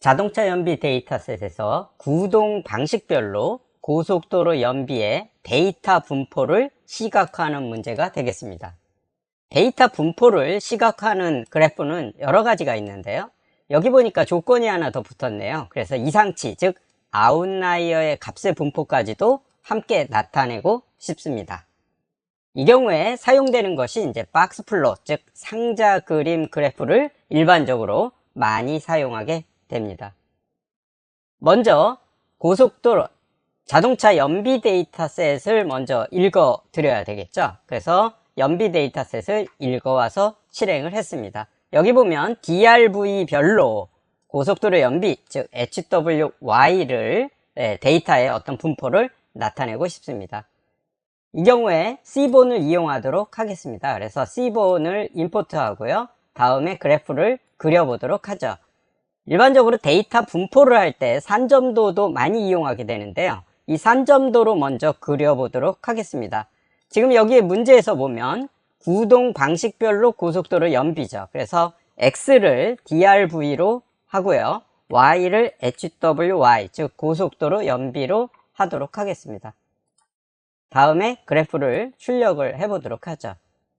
자동차 연비 데이터셋에서 구동 방식별로 고속도로 연비의 데이터 분포를 시각화하는 문제가 되겠습니다. 데이터 분포를 시각화하는 그래프는 여러 가지가 있는데요. 여기 보니까 조건이 하나 더 붙었네요. 그래서 이상치, 즉 아웃라이어의 값의 분포까지도 함께 나타내고 싶습니다. 이 경우에 사용되는 것이 이제 박스 플롯, 즉 상자 그림 그래프를 일반적으로 많이 사용하게 됩니다. 먼저 고속도로 자동차 연비 데이터셋을 먼저 읽어 드려야 되겠죠. 그래서 연비 데이터셋을 읽어와서 실행을 했습니다. 여기 보면 DRV별로 고속도로 연비, 즉 HWY를 네, 데이터의 어떤 분포를 나타내고 싶습니다. 이 경우에 C본을 이용하도록 하겠습니다. 그래서 C본을 임포트 하고요. 다음에 그래프를 그려보도록 하죠. 일반적으로 데이터 분포를 할 때 산점도도 많이 이용하게 되는데요. 이 산점도로 먼저 그려보도록 하겠습니다. 지금 여기에 문제에서 보면 구동 방식별로 고속도로 연비죠. 그래서 X를 DRV로 하고요. Y를 HWY, 즉 고속도로 연비로 하도록 하겠습니다. 다음에 그래프를 출력을 해 보도록 하죠.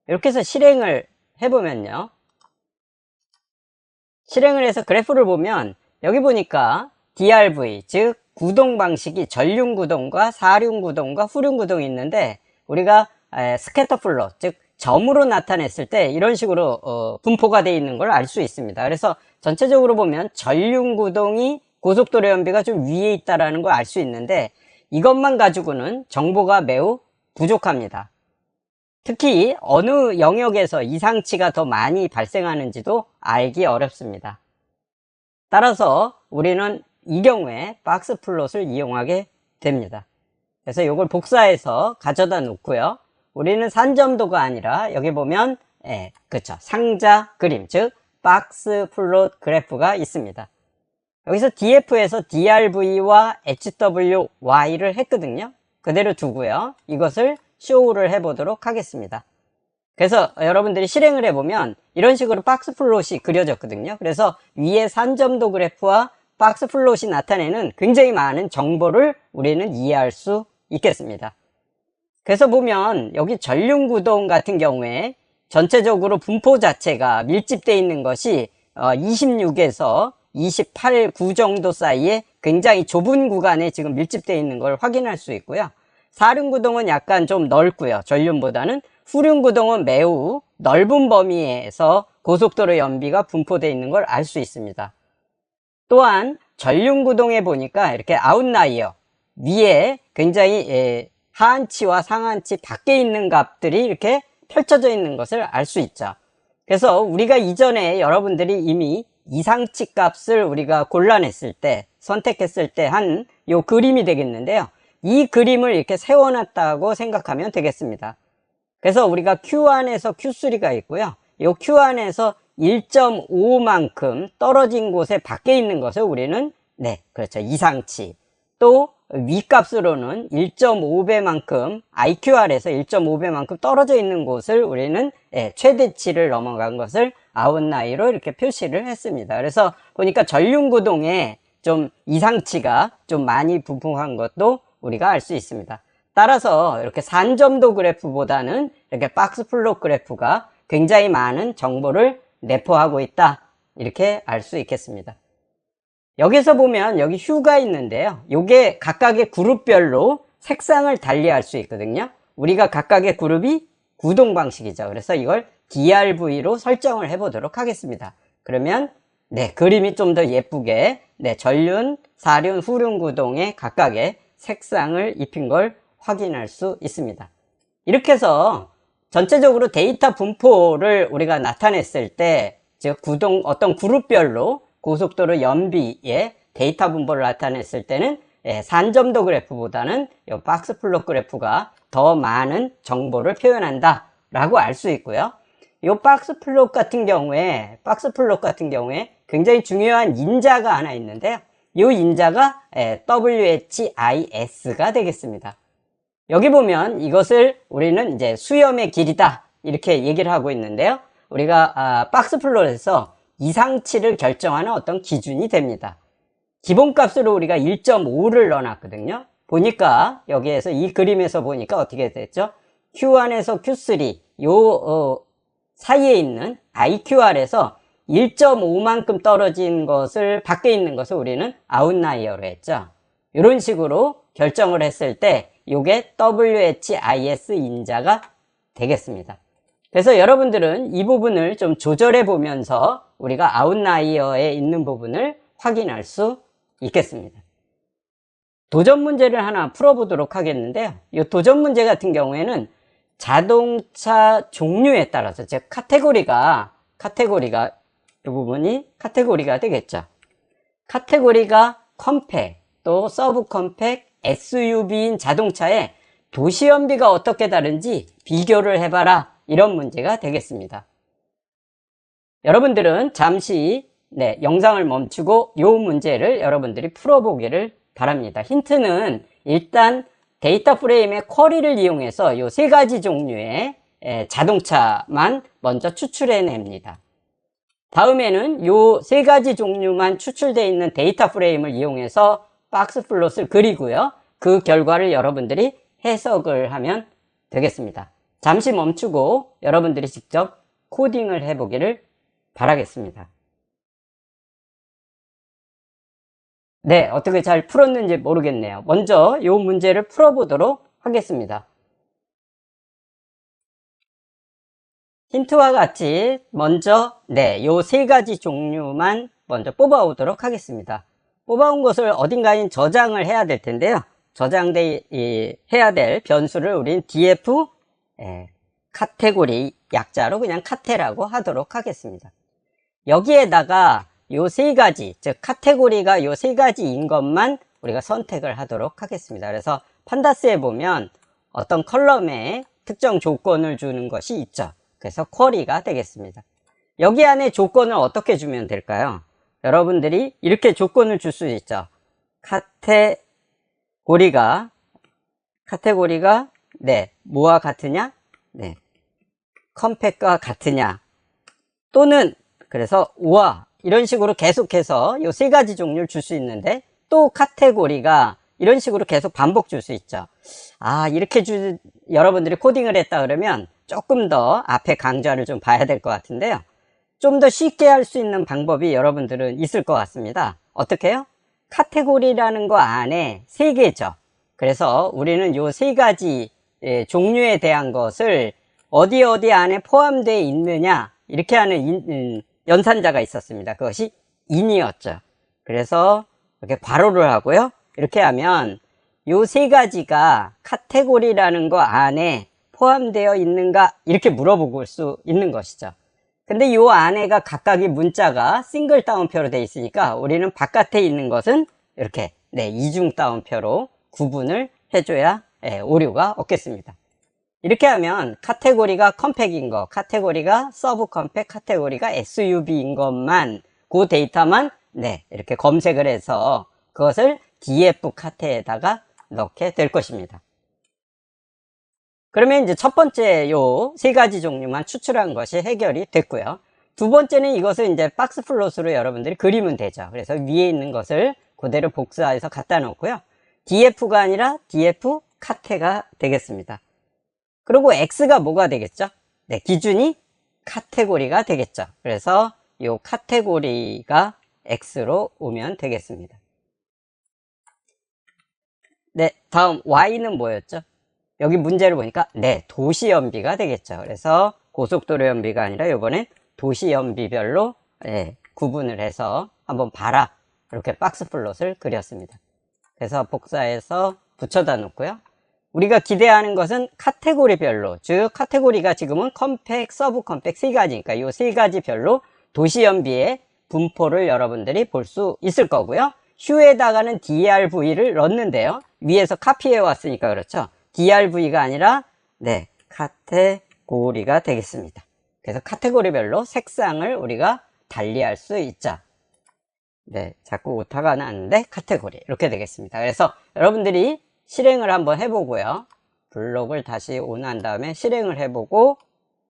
이렇게 해서 실행을 해보면요. 실행을 해서 그래프를 보면 여기 보니까 DRV 즉 구동 방식이 전륜 구동과 사륜 구동과 후륜 구동이 있는데 우리가 스캐터 플롯 즉 점으로 나타냈을 때 이런 식으로 어, 분포가 되어 있는 걸 알 수 있습니다. 그래서 전체적으로 보면 전륜 구동이 고속도로 연비가 좀 위에 있다라는 걸알 수 있는데 이것만 가지고는 정보가 매우 부족합니다. 특히 어느 영역에서 이상치가 더 많이 발생하는지도 알기 어렵습니다. 따라서 우리는 이 경우에 박스 플롯을 이용하게 됩니다. 그래서 이걸 복사해서 가져다 놓고요. 우리는 산점도가 아니라 여기 보면 예, 그렇죠. 상자 그림 즉 박스 플롯 그래프가 있습니다. 여기서 DF에서 DRV와 HWY를 했거든요. 그대로 두고요. 이것을 쇼를 해보도록 하겠습니다. 그래서 여러분들이 실행을 해보면 이런 식으로 박스 플롯이 그려졌거든요. 그래서 위에 산점도 그래프와 박스 플롯이 나타내는 굉장히 많은 정보를 우리는 이해할 수 있겠습니다. 그래서 보면 여기 전륜구동 같은 경우에 전체적으로 분포 자체가 밀집되어 있는 것이 26에서 28, 9 정도 사이에 굉장히 좁은 구간에 지금 밀집되어 있는 걸 확인할 수 있고요. 사륜구동은 약간 좀 넓고요. 전륜보다는 후륜구동은 매우 넓은 범위에서 고속도로 연비가 분포되어 있는 걸 알 수 있습니다. 또한 전륜구동에 보니까 이렇게 아웃라이어 위에 굉장히 예, 하한치와 상한치 밖에 있는 값들이 이렇게 펼쳐져 있는 것을 알 수 있죠. 그래서 우리가 이전에 여러분들이 이미 이상치 값을 우리가 골라냈을 때 선택했을 때 한 요 그림이 되겠는데요. 이 그림을 이렇게 세워놨다고 생각하면 되겠습니다. 그래서 우리가 Q1에서 Q3가 있고요. 이 Q1에서 1.5만큼 떨어진 곳에 밖에 있는 것을 우리는 네, 그렇죠. 이상치. 또 위값으로는 1.5배만큼 IQR에서 1.5배만큼 떨어져 있는 곳을 우리는 네, 최대치를 넘어간 것을 아웃라이로 이렇게 표시를 했습니다. 그래서 보니까 전륜구동에 좀 이상치가 좀 많이 부풍한 것도 우리가 알 수 있습니다. 따라서 이렇게 산점도 그래프보다는 이렇게 박스 플롯 그래프가 굉장히 많은 정보를 내포하고 있다. 이렇게 알 수 있겠습니다. 여기서 보면 여기 휴가 있는데요. 이게 각각의 그룹별로 색상을 달리 할 수 있거든요. 우리가 각각의 그룹이 구동 방식이죠. 그래서 이걸 DRV로 설정을 해보도록 하겠습니다. 그러면 네 그림이 좀 더 예쁘게 네 전륜, 사륜, 후륜 구동의 각각의 색상을 입힌 걸 확인할 수 있습니다. 이렇게 해서 전체적으로 데이터 분포를 우리가 나타냈을 때, 즉, 구동, 어떤 그룹별로 고속도로 연비의 데이터 분포를 나타냈을 때는 예, 산점도 그래프보다는 이 박스 플롯 그래프가 더 많은 정보를 표현한다 라고 알 수 있고요. 이 박스 플롯 같은 경우에, 박스 플롯 같은 경우에 굉장히 중요한 인자가 하나 있는데요. 이 인자가 WHIS가 되겠습니다. 여기 보면 이것을 우리는 이제 수염의 길이다 이렇게 얘기를 하고 있는데요. 우리가 아, 박스 플롯에서 이상치를 결정하는 어떤 기준이 됩니다. 기본값으로 우리가 1.5를 넣어놨거든요. 보니까 여기에서 이 그림에서 보니까 어떻게 됐죠? Q1에서 Q3 요 어, 사이에 있는 IQR에서 1.5만큼 떨어진 것을 밖에 있는 것을 우리는 아웃라이어로 했죠. 이런 식으로 결정을 했을 때 이게 WHIS 인자가 되겠습니다. 그래서 여러분들은 이 부분을 좀 조절해 보면서 우리가 아웃라이어에 있는 부분을 확인할 수 있겠습니다. 도전 문제를 하나 풀어보도록 하겠는데요. 이 도전 문제 같은 경우에는 자동차 종류에 따라서 즉 카테고리가 카테고리가 이 부분이 카테고리가 되겠죠. 카테고리가 컴팩 또 서브 컴팩 SUV인 자동차에 도시연비가 어떻게 다른지 비교를 해봐라 이런 문제가 되겠습니다. 여러분들은 잠시 네, 영상을 멈추고 이 문제를 여러분들이 풀어보기를 바랍니다. 힌트는 일단 데이터 프레임의 쿼리를 이용해서 이 세 가지 종류의 자동차만 먼저 추출해냅니다. 다음에는 이 세 가지 종류만 추출되어 있는 데이터 프레임을 이용해서 박스 플롯을 그리고요. 그 결과를 여러분들이 해석을 하면 되겠습니다. 잠시 멈추고 여러분들이 직접 코딩을 해보기를 바라겠습니다. 네, 어떻게 잘 풀었는지 모르겠네요. 먼저 이 문제를 풀어보도록 하겠습니다. 힌트와 같이 먼저 네, 요 세 가지 종류만 먼저 뽑아오도록 하겠습니다. 뽑아온 것을 어딘가에 저장을 해야 될 텐데요. 저장돼 해야 될 변수를 우린 df 예, 카테고리 약자로 그냥 카테라고 하도록 하겠습니다. 여기에다가 요 세 가지, 즉 카테고리가 요 세 가지인 것만 우리가 선택을 하도록 하겠습니다. 그래서 판다스에 보면 어떤 컬럼에 특정 조건을 주는 것이 있죠. 그래서 쿼리가 되겠습니다. 여기 안에 조건을 어떻게 주면 될까요? 여러분들이 이렇게 조건을 줄 수 있죠. 카테고리가 카테고리가 네 뭐와 같으냐? 네 컴팩과 같으냐? 또는 그래서 우와 이런 식으로 계속해서 이 세 가지 종류를 줄 수 있는데 또 카테고리가 이런 식으로 계속 반복 줄 수 있죠. 아 이렇게 주 여러분들이 코딩을 했다 그러면 조금 더 앞에 강좌를 좀 봐야 될 것 같은데요. 좀 더 쉽게 할 수 있는 방법이 여러분들은 있을 것 같습니다. 어떻게 해요? 카테고리라는 거 안에 세 개죠. 그래서 우리는 요 세 가지 예, 종류에 대한 것을 어디 어디 안에 포함되어 있느냐 이렇게 하는 인, 음, 연산자가 있었습니다. 그것이 인이었죠. 그래서 이렇게 괄호를 하고요. 이렇게 하면 요 세 가지가 카테고리라는 거 안에 포함되어 있는가 이렇게 물어볼 수 있는 것이죠. 근데 요 안에가 각각의 문자가 싱글 따옴표로 되어 있으니까 우리는 바깥에 있는 것은 이렇게 네, 이중 따옴표로 구분을 해줘야 예, 오류가 없겠습니다. 이렇게 하면 카테고리가 컴팩인 거, 카테고리가 서브 컴팩, 카테고리가 SUV인 것만 그 데이터만 네 이렇게 검색을 해서 그것을 DF 카테에다가 넣게 될 것입니다. 그러면 이제 첫 번째 요 세 가지 종류만 추출한 것이 해결이 됐고요. 두 번째는 이것을 이제 박스 플롯으로 여러분들이 그리면 되죠. 그래서 위에 있는 것을 그대로 복사해서 갖다 놓고요. DF가 아니라 DF 카테가 되겠습니다. 그리고 X가 뭐가 되겠죠? 네, 기준이 카테고리가 되겠죠. 그래서 이 카테고리가 X로 오면 되겠습니다. 네, 다음 Y는 뭐였죠? 여기 문제를 보니까 네, 도시연비가 되겠죠. 그래서 고속도로 연비가 아니라 이번엔 도시연비별로 네, 구분을 해서 한번 봐라. 이렇게 박스 플롯을 그렸습니다. 그래서 복사해서 붙여다 놓고요. 우리가 기대하는 것은 카테고리별로 즉 카테고리가 지금은 컴팩, 서브 컴팩 세 가지니까 이 세 가지 별로 도시연비의 분포를 여러분들이 볼 수 있을 거고요. 휴에다가는 DRV를 넣는데요. 위에서 카피해 왔으니까 그렇죠. DRV가 아니라 네 카테고리가 되겠습니다. 그래서 카테고리별로 색상을 우리가 달리할 수 있죠. 네, 자꾸 오타가 나는데 카테고리 이렇게 되겠습니다. 그래서 여러분들이 실행을 한번 해보고요. 블록을 다시 온한 다음에 실행을 해보고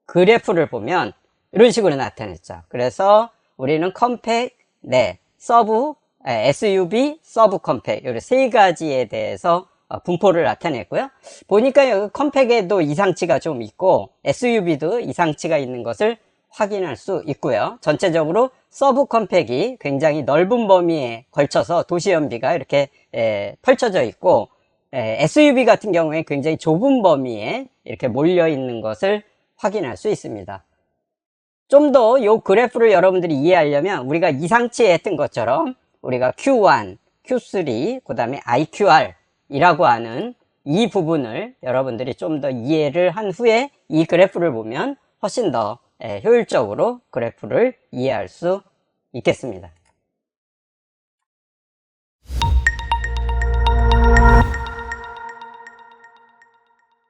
그래프를 보면 이런 식으로 나타냈죠. 그래서 우리는 컴팩, 네, 서브, 에, SUV, 서브 컴팩 이세 가지에 대해서 어, 분포를 나타냈고요. 보니까 여기 컴팩에도 이상치가 좀 있고 SUV도 이상치가 있는 것을 확인할 수 있고요. 전체적으로 서브 컴팩이 굉장히 넓은 범위에 걸쳐서 도시 연비가 이렇게 에, 펼쳐져 있고 에, SUV 같은 경우에 굉장히 좁은 범위에 이렇게 몰려 있는 것을 확인할 수 있습니다. 좀 더 이 그래프를 여러분들이 이해하려면 우리가 이상치에 했던 것처럼 우리가 Q1, Q3, 그 다음에 IQR 이라고 하는 이 부분을 여러분들이 좀 더 이해를 한 후에 이 그래프를 보면 훨씬 더 에, 효율적으로 그래프를 이해할 수 있겠습니다.